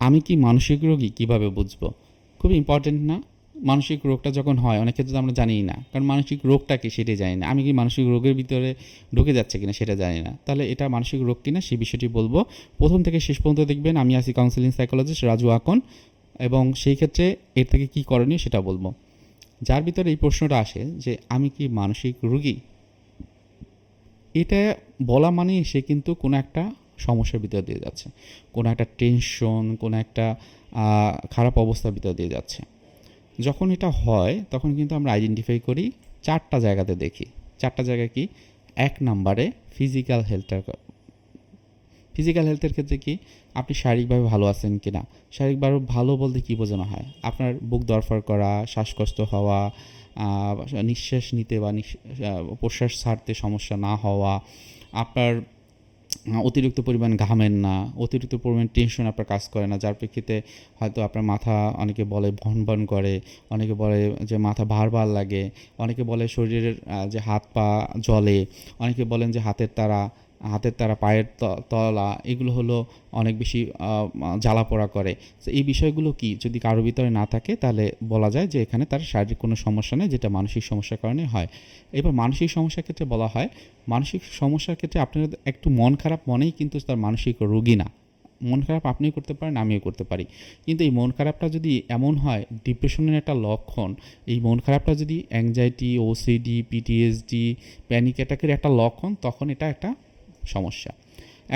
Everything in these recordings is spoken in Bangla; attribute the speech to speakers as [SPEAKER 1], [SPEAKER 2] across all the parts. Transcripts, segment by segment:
[SPEAKER 1] আমি কি মানসিক রোগী? কীভাবে বুঝব? খুব ইম্পর্টেন্ট না? মানসিক রোগটা যখন হয়, অনেক ক্ষেত্রে আমরা জানিই না। কারণ মানসিক রোগটা কি সেটাই জানি না। আমি কি মানসিক রোগের ভিতরে ঢুকে যাচ্ছে কিনা সেটা জানি না। তাহলে এটা মানসিক রোগ কিনা সেই বিষয়টি বলব। প্রথম থেকে শেষ পর্যন্ত দেখবেন, আমি আছি কাউন্সিলিং সাইকোলজিস্ট রাজু আকন এবং সেই ক্ষেত্রে এর থেকে কী করণীয় সেটা বলব। যার ভিতরে এই প্রশ্নটা আসে যে, আমি কি মানসিক রোগী? এটা বলা মানেই সে কিন্তু কোনো একটা সমস্যার ভিতর দিয়ে যাচ্ছে। কোনো একটা টেনশন কোনো একটা খারাপ অবস্থার ভিতর দিয়ে যাচ্ছে। যখন এটা হয় তখন কিন্তু আমরা আইডেন্টিফাই করি চারটা জায়গাতে দেখি। চারটা জায়গা কি? এক নাম্বারে ফিজিক্যাল হেলথটার ফিজিক্যাল হেলথের ক্ষেত্রে কি? আপনি শারীরিকভাবে ভালো আছেন কি না শারীরিকভাবে ভালো বলতে কী বোঝানো হয়? আপনার বুক দরফার করা শ্বাসকষ্ট হওয়া নিঃশ্বাস নিতে বা নিঃ- আহ, প্রশ্বাস ছাড়তে সমস্যা না হওয়া আপনার অতিরিক্ত পরিমাণ ঘামেন না, অতিরিক্ত পরিমাণ টেনশন আপনার কাজ করে না, যার প্রেক্ষিতে হয়তো আপনার মাথা অনেকে বলে ভন ভন করে, অনেকে বলে যে মাথা ভার ভার লাগে, অনেকে বলে শরীরের যে হাত পা জলে অনেকে বলেন যে হাতের তারা হাতের তারা, পায়ের তলা, এগুলো হলো অনেক বেশি জ্বালা পোড়া করে। তো এই বিষয়গুলো কি? যদি কারোর ভিতরে না থাকে, তাহলে বলা যায় যে এখানে তার শারীরিক কোনো সমস্যা নেই, যেটা মানসিক সমস্যার কারণে হয়। এবার মানসিক সমস্যার ক্ষেত্রে বলা হয়, মানসিক সমস্যার ক্ষেত্রে আপনার একটু মন খারাপ মনেই কিন্তু তার মানসিক রোগী না। মন খারাপ আপনিও করতে পারেন, আমিও করতে পারি। কিন্তু এই মন খারাপটা যদি এমন হয়, ডিপ্রেশনের একটা লক্ষণ, এই মন খারাপটা যদি অ্যাংজাইটি ওসিডি পিটিএসডি প্যানিক অ্যাটাকের একটা লক্ষণ, তখন এটা একটা সমস্যা।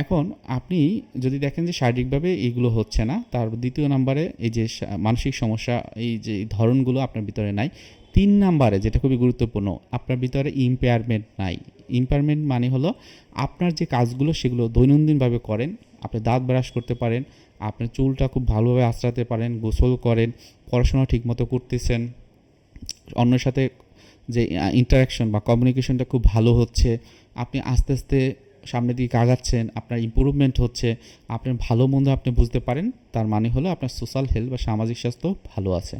[SPEAKER 1] এখন আপনি যদি দেখেন যে শারীরিকভাবে এইগুলো হচ্ছে না, তার দ্বিতীয় নাম্বারে এই যে মানসিক সমস্যা, এই যে ধরনগুলো আপনার ভিতরে নাই, তিন নাম্বারে যেটা খুবই গুরুত্বপূর্ণ, আপনার ভিতরে ইম্পেয়ারমেন্ট নাই। ইম্পেয়ারমেন্ট মানে হলো আপনার যে কাজগুলো সেগুলো দৈনন্দিনভাবে করেন, আপনি দাঁত ব্রাশ করতে পারেন, আপনার চুলটা খুব ভালোভাবে আঁচড়াতে পারেন, গোসল করেন, পড়াশোনা ঠিকমতো করতেছেন, অন্যের সাথে যে ইন্টারাকশন বা কমিউনিকেশনটা খুব ভালো হচ্ছে, আপনি আস্তে আস্তে সামনের দিকে আগাচ্ছেন, আপনার ইম্প্রুভমেন্ট হচ্ছে আপনার ভালো মন্দ আপনি বুঝতে পারেন, তার মানে হলো আপনার সোশ্যাল হেলথ বা সামাজিক স্বাস্থ্য ভালো আছে।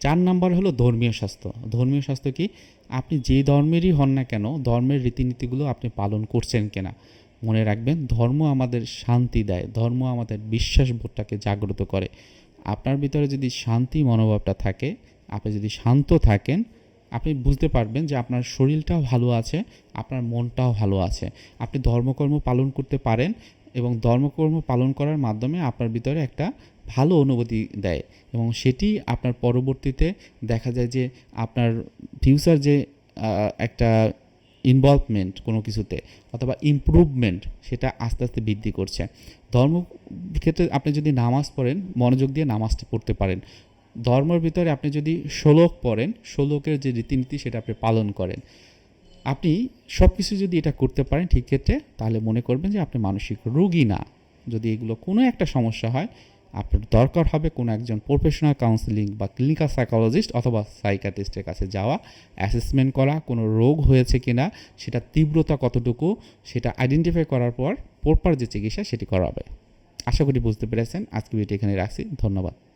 [SPEAKER 1] চার নাম্বার হলো ধর্মীয় স্বাস্থ্য। ধর্মীয় স্বাস্থ্য কি? আপনি যে ধর্মেরই হন না কেন, ধর্মের রীতিনীতিগুলো আপনি পালন করছেন কিনা, মনে রাখবেন, ধর্ম আমাদের শান্তি দেয়, ধর্ম আমাদের বিশ্বাসবোধটাকে জাগ্রত করে। আপনার ভিতরে যদি শান্তি মনোভাবটা থাকে, আপনি যদি শান্ত থাকেন আপনি বুঝতে পারবেন যে আপনার শরীরটাও ভালো আছে, আপনার মনটাও ভালো আছে। আপনি ধর্মকর্ম পালন করতে পারেন এবং ধর্মকর্ম পালন করার মাধ্যমে আপনার ভিতরে একটা ভালো অনুভূতি দেয় এবং সেটি আপনার পরবর্তীতে দেখা যায় যে আপনার ফিউচার যে একটা ইনভলভমেন্ট কোনো কিছুতে অথবা ইমপ্রুভমেন্ট সেটা আস্তে আস্তে বৃদ্ধি করছে। ধর্ম ক্ষেত্রে আপনি যদি নামাজ পড়েন, মনোযোগ দিয়ে নামাজটা পড়তে পারেন। ধর্মের ভিতরে আপনি যদি শ্লোক পড়েন শ্লোকের যে রীতিনীতি সেটা আপনি পালন করেন। আপনি সব কিছু যদি এটা করতে পারেন ঠিক ক্ষেত্রে, তাহলে মনে করবেন যে আপনি মানসিক রোগী না। যদি এগুলো কোনো একটা সমস্যা হয়, আপনার দরকার হবে কোনো একজন প্রফেশনাল কাউন্সিলিং বা ক্লিনিক্যাল সাইকোলজিস্ট অথবা সাইকাটিস্টের কাছে যাওয়া অ্যাসেসমেন্ট করা, কোনো রোগ হয়েছে কিনা, সেটা তীব্রতা কতটুকু, সেটা আইডেন্টিফাই করার পর প্রপার যে চিকিৎসা সেটি করা হবে। আশা করি বুঝতে পেরেছেন। আজকে ভিডিও এখানে রাখছি। ধন্যবাদ।